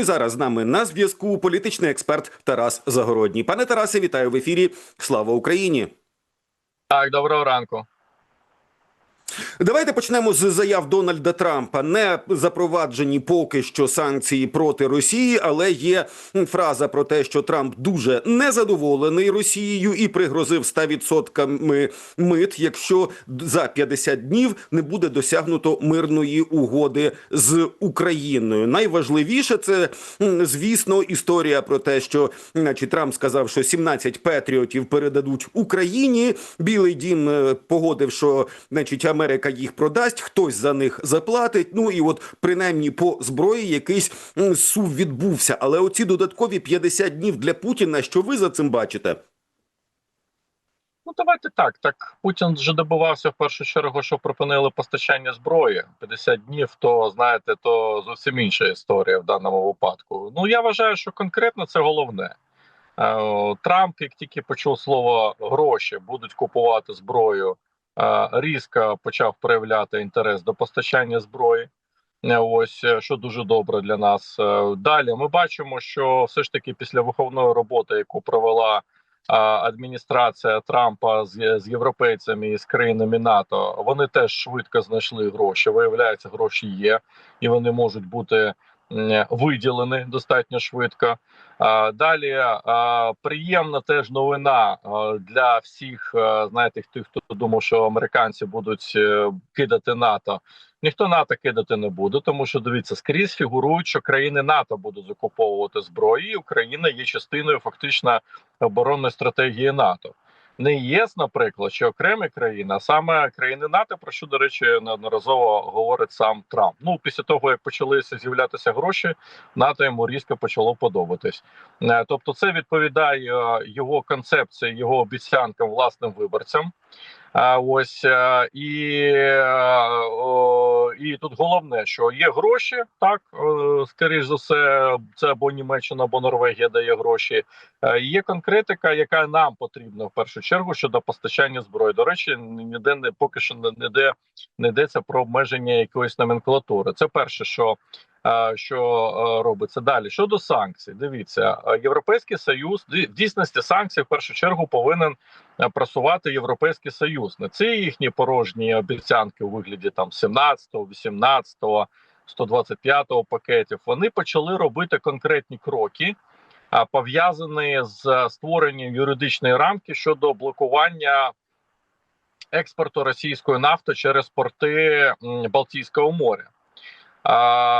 І зараз з нами на зв'язку політичний експерт Тарас Загородній. Пане Тарасе, вітаю в ефірі. Слава Україні! Так, доброго ранку. Давайте почнемо з заяв Дональда Трампа. Не запроваджені поки що санкції проти Росії, але є фраза про те, що Трамп дуже незадоволений Росією і пригрозив 100% мит, якщо за 50 днів не буде досягнуто мирної угоди з Україною. Найважливіше це, звісно, історія про те, що значить, Трамп сказав, що 17 патріотів передадуть Україні. Білий дім е, погодив, що значить Америка їх продасть, хтось за них заплатить. Ну і от принаймні по зброї якийсь сув відбувся. Але оці додаткові 50 днів для Путіна, що ви за цим бачите? Ну давайте так. Так Путін вже добивався в першу чергу, що припинили постачання зброї 50 днів. То знаєте, то зовсім інша історія в даному випадку. Ну я вважаю, що конкретно це головне. Е, Трамп, як тільки почув слово гроші, будуть купувати зброю. Різко почав проявляти інтерес до постачання зброї. Е, Ось е, що дуже добре для нас. Е, Далі ми бачимо, що все ж таки після виховної роботи, яку провела адміністрація Трампа з, з європейцями і з країнами НАТО, вони теж швидко знайшли гроші. Виявляється, гроші є, і вони можуть бути виділені достатньо швидко. Далі приємна теж новина для всіх, знаєте, тих, хто думав, що американці будуть е, кидати НАТО. Ніхто НАТО кидати не буде, тому що дивіться, скрізь фігурують, що країни НАТО будуть закуповувати зброю. і Україна є частиною фактично оборонної стратегії НАТО. Не ЄС, наприклад, чи окремі країни, а саме країни НАТО, про що, до речі, неодноразово говорить сам Трамп. Ну після того як почалися з'являтися гроші, НАТО йому різко почало подобатись. Е, Тобто, це відповідає його концепції, його обіцянкам власним виборцям. Ось е, і, і тут головне, що є гроші, так е, скоріш за все, це або Німеччина, або Норвегія дає гроші. Е, Є конкретика, яка нам потрібна в першу чергу щодо постачання зброї. До речі, ніде не поки що не не де не йдеться про обмеження якоїсь номенклатури. Це перше, що. Що робиться далі щодо санкцій? Дивіться, європейський союз в дійсності санкції в першу чергу повинен просувати європейський союз. Не ці їхні порожні обіцянки у вигляді там 17-го, 18-го, 125-го пакетів. Вони почали робити конкретні кроки, пов'язані з створенням юридичної рамки щодо блокування експорту російської нафти через порти Балтійського моря.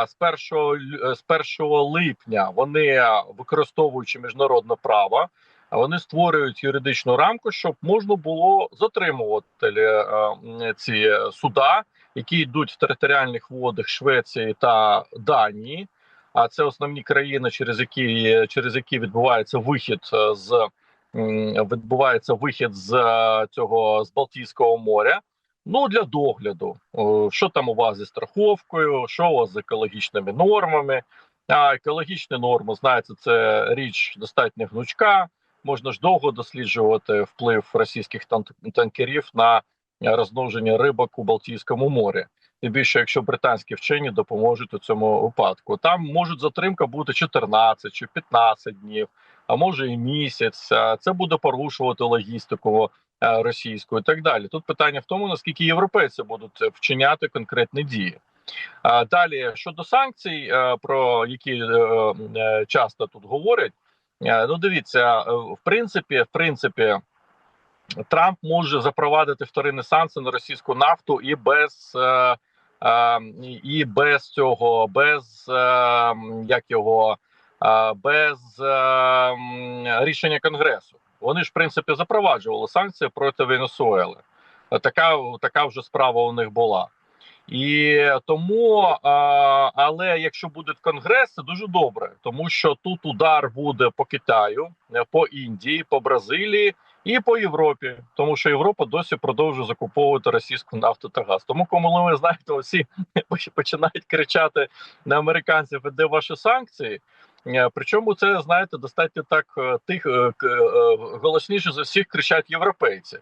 З 1, лю- з 1 липня вони, використовуючи міжнародне право, вони створюють юридичну рамку, щоб можна було затримувати е, ці суда, які йдуть в територіальних водах Швеції та Данії. А це основні країни, через які через які відбувається вихід е, з відбувається вихід з е, цього з Балтійського моря. Ну для догляду, що там у вас зі страховкою, що у вас з екологічними нормами. А екологічні норми, знаєте, це річ достатньо гнучка. Можна ж довго досліджувати вплив російських тан- танкерів на розмноження рибок у Балтійському морі. Тим більше, якщо британські вчені допоможуть у цьому випадку, там може затримка бути 14 чи 15 днів, а може і місяць. Це буде порушувати логістику е, російську і так далі. Тут питання в тому, наскільки європейці будуть вчиняти конкретні дії. Далі щодо санкцій, е, про які е, е, часто тут говорять. Е, Ну, дивіться, е, в принципі, в принципі, Трамп може запровадити вторинні санкції на російську нафту і без е, і без цього, без як його без рішення конгресу. Вони ж в принципі запроваджували санкції проти Венесуели. Така така вже справа у них була. І тому, але якщо буде конгрес, це дуже добре, тому що тут удар буде по Китаю, е, по Індії, по Бразилії і по Європі, тому що Європа досі продовжує закуповувати російську нафту та газ. Тому, коли ви знаєте, усі починають кричати на американців, де ваші санкції. Е, Причому це знаєте достатньо так е, тих голосніше за всіх кричать європейці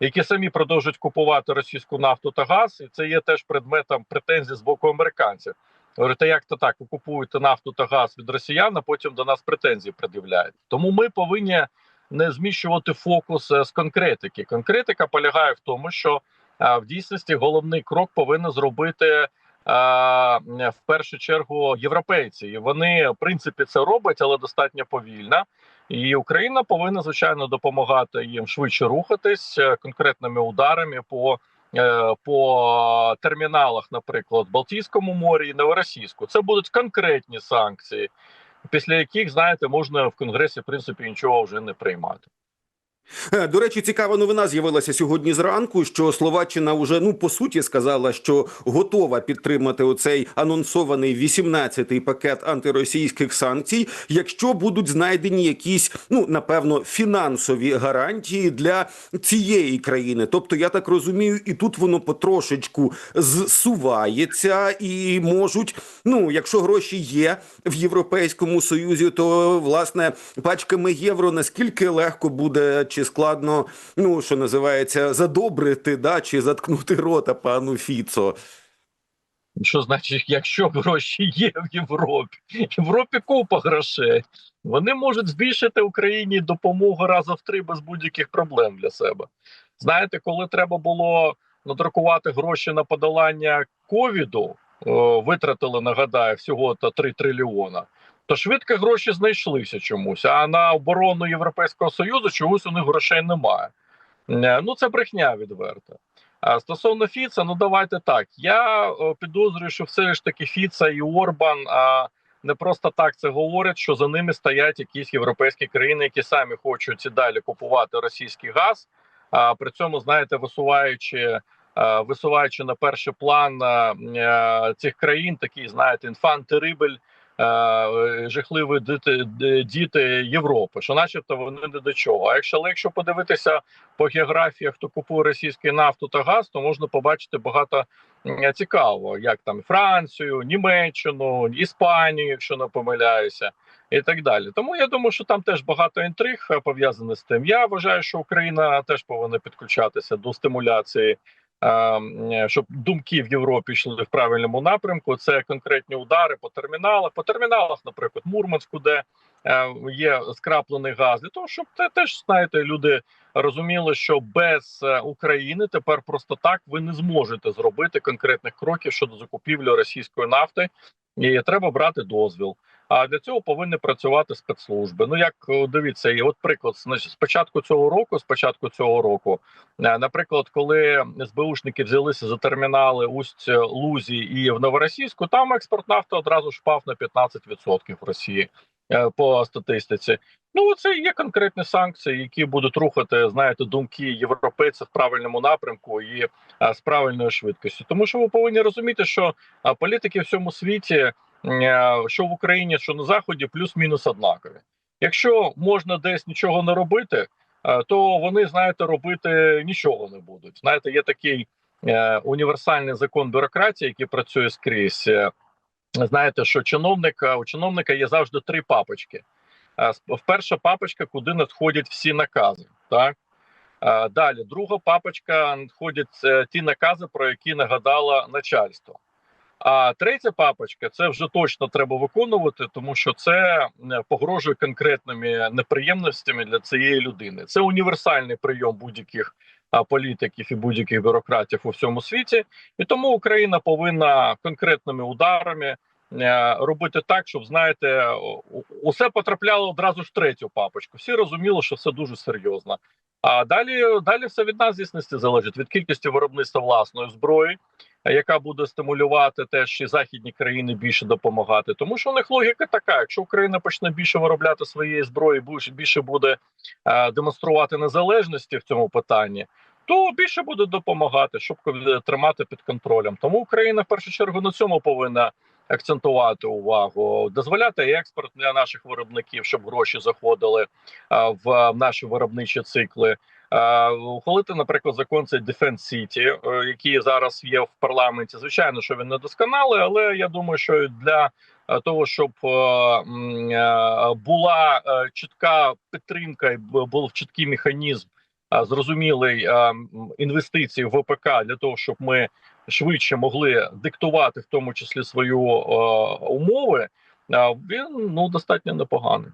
які самі продовжують купувати російську нафту та газ, і це є теж предметом претензій з боку американців. Говорю, та як то так, ви купуєте нафту та газ від росіян, а потім до нас претензії пред'являють. Тому ми повинні не зміщувати фокус е, з конкретики. Конкретика полягає в тому, що е, в дійсності головний крок повинні зробити е, в першу чергу європейці. І вони в принципі це роблять, але достатньо повільно. І Україна повинна звичайно допомагати їм швидше рухатись е, конкретними ударами по. е, По терміналах, наприклад, Балтійському морі і Новоросійську, це будуть конкретні санкції, після яких знаєте, можна в конгресі в принципі нічого вже не приймати. Е, До речі, цікава новина з'явилася сьогодні зранку. Що Словаччина вже ну по суті сказала, що готова підтримати оцей анонсований 18-й пакет антиросійських санкцій, якщо будуть знайдені якісь, ну напевно, фінансові гарантії для цієї країни. Тобто, я так розумію, і тут воно потрошечку зсувається, і можуть, ну якщо гроші є в Європейському Союзі, то власне пачками євро наскільки легко буде чи складно, ну що називається, задобрити, да, чи заткнути рота пану Фіцо. Що значить, якщо гроші є в Європі? В Європі купа грошей. Вони можуть збільшити Україні допомогу раза в три без будь-яких проблем для себе. Знаєте, коли треба було надрукувати гроші на подолання ковіду, витратили, нагадаю, всього 3 трильйона. То швидко гроші знайшлися чомусь. А на оборону Європейського Союзу чогось у них грошей немає. Е, Ну це брехня відверта. А стосовно Фіца, ну давайте так. Я підозрюю, що все ж таки Фіца і Орбан а, не просто так це говорять, що за ними стоять якісь європейські країни, які самі хочуть і далі купувати російський газ. А при цьому, знаєте, висуваючи, а, висуваючи на перший план а, цих країн, такі знаєте, інфанти рибель. Е, Жахливі діти, діти Європи, що, начебто, вони не до чого. А якщо але якщо подивитися по географії, хто купує російську нафту та газ, то можна побачити багато цікавого, як там Францію, Німеччину, Іспанію, якщо не помиляюся, і так далі. Тому я думаю, що там теж багато інтриг е, пов'язаних з тим. Я вважаю, що Україна теж повинна підключатися до стимуляції. Е, Щоб думки в Європі йшли в правильному напрямку, це конкретні удари по терміналах. По терміналах, наприклад, Мурманську, де е, є скраплений газ, для того, щоб те теж знаєте, люди розуміли, що без е, України тепер просто так ви не зможете зробити конкретних кроків щодо закупівлі російської нафти, і треба брати дозвіл. А для цього повинні працювати спецслужби. Ну як дивіться, і от приклад значить, з початку цього року, з початку цього року, е, наприклад, коли СБУшники взялися за термінали Усть Лузі і в Новоросійську, там експорт нафти одразу ж впав на 15% в Росії е, по статистиці. Ну, це є конкретні санкції, які будуть рухати, знаєте, думки європейців в правильному напрямку і з правильною швидкістю. Тому що ви повинні розуміти, що політики в цьому світі, що в Україні, що на заході, плюс-мінус однакові. Якщо можна десь нічого не робити, то вони знаєте, робити нічого не будуть. Знаєте, є такий е, універсальний закон бюрократії, який працює скрізь. Е, Знаєте, що чиновника у чиновника є завжди три папочки. Е, Перша папочка, куди надходять всі накази. Так Е, далі, друга папочка надходять е, ті накази, про які нагадало начальство. А третя папочка це вже точно треба виконувати, тому що це е, погрожує конкретними неприємностями для цієї людини. Це універсальний прийом будь-яких політиків і будь-яких бюрократів у всьому світі, і тому Україна повинна конкретними ударами е, робити так, щоб знаєте, усе потрапляло одразу ж третю папочку. Всі розуміли, що все дуже серйозно. А далі, далі все від нас дійсності залежить від кількості виробництва власної зброї, яка буде стимулювати теж і західні країни більше допомагати. Тому що у них логіка така: якщо Україна почне більше виробляти своєї зброї, більше- буде е, демонструвати незалежності в цьому питанні. То більше буде допомагати, щоб е, тримати під контролем. Тому Україна в першу чергу на цьому повинна акцентувати увагу, дозволяти експорт для наших виробників, щоб гроші заходили в наші виробничі цикли. Ухвалити, наприклад, закон цей Defense City, е, який зараз є в парламенті. Звичайно, що він не досконалий, але я думаю, що для е, того, щоб е, е, була е, чітка підтримка і був чіткий механізм. е, Зрозумілий е, інвестицій в ВПК для того, щоб ми швидше могли диктувати, в тому числі свою е, умови, е, він ну достатньо непоганий.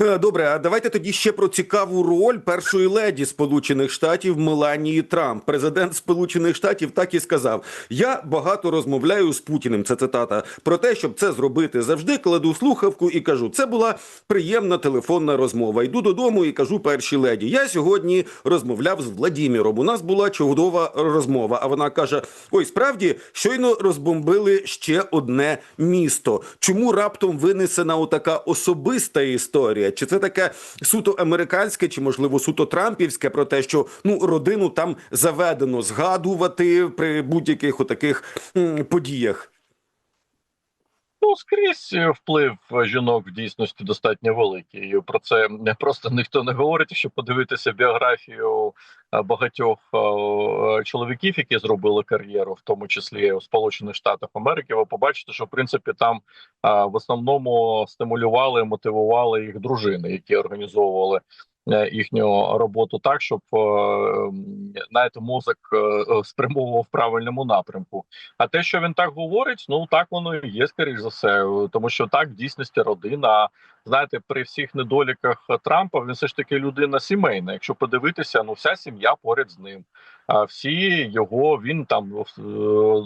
Е, Добре, а давайте тоді ще про цікаву роль першої леді Сполучених Штатів Меланії Трамп. Президент Сполучених Штатів так і сказав: Я багато розмовляю з Путіним. Це цитата про те, щоб це зробити завжди. Кладу слухавку і кажу: це була приємна телефонна розмова. Йду додому і кажу першій леді. Я сьогодні розмовляв з Владіміром. У нас була чудова розмова. А вона каже: Ой, справді щойно розбомбили ще одне місто. Чому раптом винесена отака особиста історія? Чи це таке суто американське, чи можливо суто трампівське про те, що ну родину там заведено згадувати при будь-яких отаких подіях? Скрізь вплив жінок в дійсності достатньо великий. І Про це просто ніхто не говорить. Якщо подивитися біографію е, багатьох е, чоловіків, які зробили кар'єру, в тому числі у Сполучених Штатах Америки, ви побачите, що в принципі там е, в основному стимулювали, мотивували їх дружини, які організовували їхню роботу так, щоб е, знаєте, мозок е, спрямовував в правильному напрямку. А те, що він так говорить, ну так воно і є, скоріш за все, тому що так в дійсності родина. Знаєте, при всіх недоліках Трампа він все ж таки людина сімейна. Якщо подивитися, ну вся сім'я поряд з ним. А всі його він там е,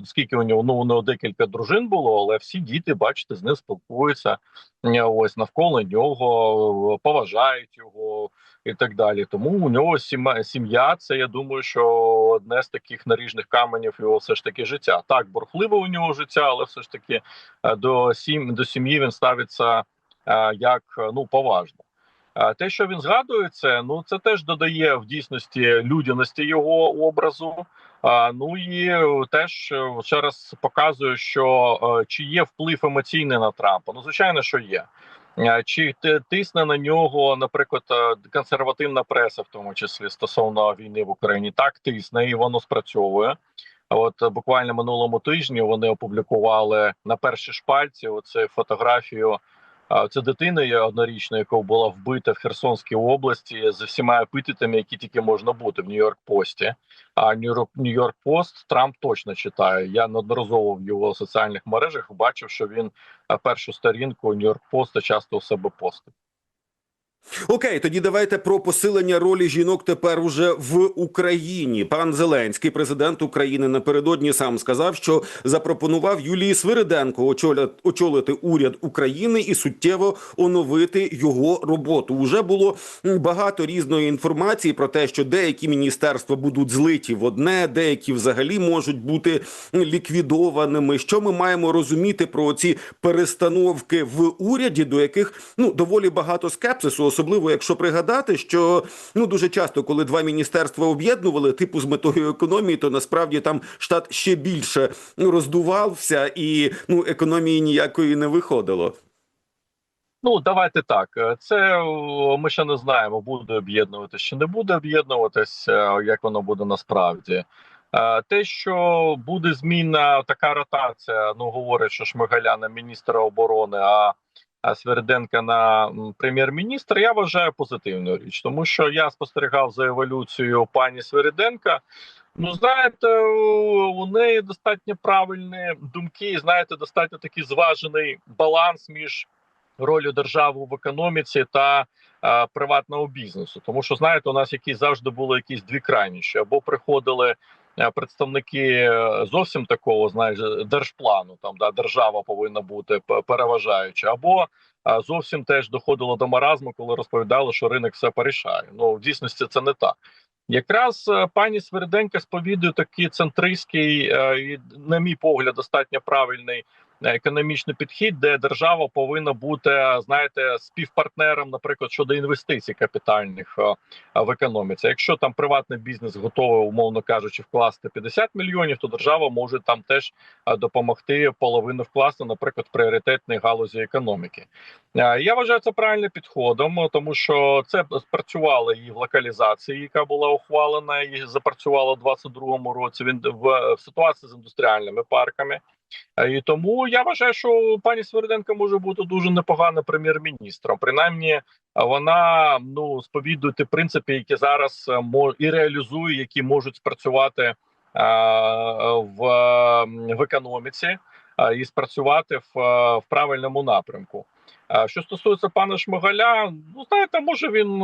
скільки у нього ну у нього декілька дружин було, але всі діти, бачите, з ним спілкуються. е, Ось навколо нього, е, поважають його і так далі. Тому у нього сім'я. Це я думаю, що одне з таких наріжних каменів його все ж таки життя. Так, бурхливе у нього життя, але все ж таки е, до сім до сім'ї він ставиться е, як е, ну поважно. Те, що він згадує, це ну це теж додає в дійсності людяності його образу. А, ну і теж е, ще раз показує, що е, чи є вплив емоційний на Трампа. Ну звичайно, що є. Чи ти- тисне на нього, наприклад, е, консервативна преса, в тому числі стосовно війни в Україні, так тисне і воно спрацьовує. От буквально минулому тижні вони опублікували на першій шпальці оце фотографію. Це дитина є однорічна, яка була вбита в Херсонській області з всіма епітетами, які тільки можна бути в Нью-Йорк Пості. А Нью-Йорк Пост Трамп точно читає. Я неодноразово в його соціальних мережах бачив, що він першу сторінку Нью-Йорк Поста часто у себе постить. Окей, тоді давайте про посилення ролі жінок тепер уже в Україні. Пан Зеленський, президент України, напередодні сам сказав, що запропонував Юлії Свириденко очолити уряд України і суттєво оновити його роботу. Уже було багато різної інформації про те, що деякі міністерства будуть злиті в одне, деякі взагалі можуть бути ліквідованими. Що ми маємо розуміти про ці перестановки в уряді, до яких ну доволі багато скепсису, особливо якщо пригадати, що ну дуже часто, коли два міністерства об'єднували, типу з метою економії, то насправді там штат ще більше ну, роздувався, і ну економії ніякої не виходило. Ну давайте так. е, Це ми ще не знаємо, буде об'єднуватися чи не буде об'єднуватися, як воно буде насправді. Е, Те, що буде зміна, така ротація. Ну говорять, що Шмигаля на міністра оборони, а Сверденка на прем'єр-міністра, я вважаю позитивною річ, тому що я спостерігав за еволюцією пані Свериденка. Ну, знаєте, у неї достатньо правильні думки, знаєте, достатньо такий зважений баланс між ролью держави в економіці та е, приватного бізнесу. Тому що знаєте, у нас які завжди були якісь дві крайніші, або приходили. Е, Представники е, зовсім такого знаєш, держплану, там да держава повинна бути переважаюча, або е, зовсім теж доходило до маразму, коли розповідали, що ринок все порішає. Ну в дійсності це не так. Якраз пані Сверденька сповідує такий центристський, і, на мій погляд, достатньо правильний економічний підхід, де держава повинна бути, знаєте, співпартнером, наприклад, щодо інвестицій капітальних е, в економіці. Якщо там приватний бізнес готовий, умовно кажучи, вкласти 50 мільйонів, то держава може там теж е, допомогти половину вкласти, наприклад, в галузі економіки. Е, Я вважаю це правильним підходом, е, тому що це спрацювало і в локалізації, яка була ухвалена і запрацювала в 22-му році. Він в ситуації з індустріальними парками. Е, І тому я вважаю, що пані Сверденко може бути дуже непоганим прем'єр-міністром. Принаймні, е, вона ну сповідує принципи, які зараз е, і реалізує, які можуть спрацювати в, в економіці і спрацювати в, в правильному напрямку. Що стосується пана Шмигаля, ну знаєте, може він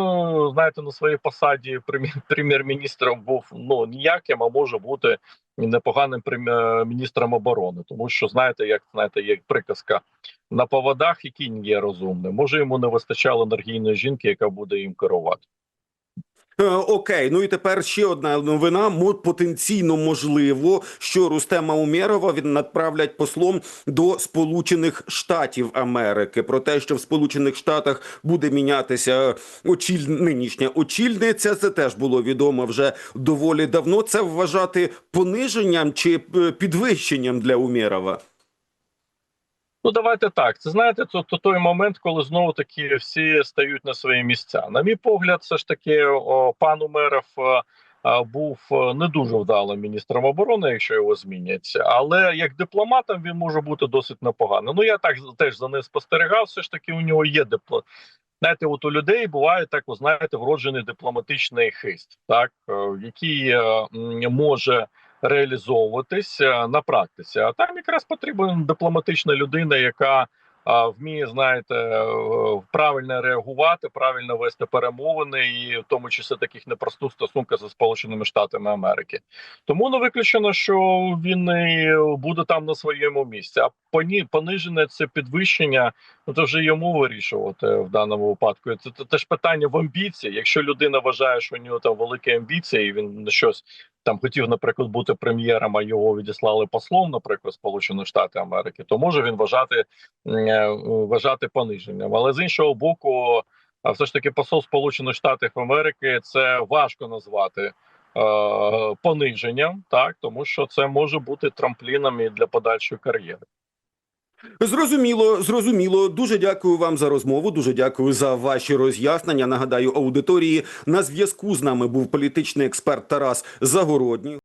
знаєте на своїй посаді прем'єр-міністром був ну ніяким, а може бути непоганим прем'єр-міністром оборони, тому що знаєте, як знаєте, є приказка на поводах, і кінь є розумним. Може йому не вистачало енергійної жінки, яка буде їм керувати. Е, Окей, ну і тепер ще одна новина. Потенційно можливо, що Рустема Умєрова він направлять послом до Сполучених Штатів Америки. Про те, що в Сполучених Штатах буде мінятися очіль... нинішня очільниця, це теж було відомо вже доволі давно. Це вважати пониженням чи е, підвищенням для Умєрова? Ну, давайте так. Це знаєте, то, то той момент, коли знову таки всі стають на свої місця. На мій погляд, все ж таки, о, пан Умеров е, е, був е, не дуже вдалим міністром оборони, якщо його змінять. Але як дипломатом він може бути досить непоганим. Ну я так теж за ним спостерігав. Все ж таки, у нього є дипло. Знаєте, от у людей буває так, ви знаєте, вроджений дипломатичний хист, так який може реалізовуватись е, на практиці. А там якраз потрібна дипломатична людина, яка вміє, знаєте, е, правильно реагувати, правильно вести перемовини, і в тому числі таких непростих стосунках зі Сполученими Штатами Америки. Тому не виключено, що він буде там на своєму місці. А понижене це підвищення. Ну то вже йому вирішувати в даному випадку. Це теж питання в амбіції. Якщо людина вважає, що у нього там великі амбіції, і він на щось там хотів, наприклад, бути прем'єром, а його відіслали послом, наприклад, Сполучені Штати Америки, то може він вважати е, вважати пониженням. Але з іншого боку, все ж таки посол Сполучених Штатів Америки це важко назвати. е, Пониженням, так тому що це може бути трампліном і для подальшої кар'єри. Зрозуміло, зрозуміло. Дуже дякую вам за розмову. Дуже дякую за ваші роз'яснення. Нагадаю, аудиторії на зв'язку з нами був політичний експерт Тарас Загородній.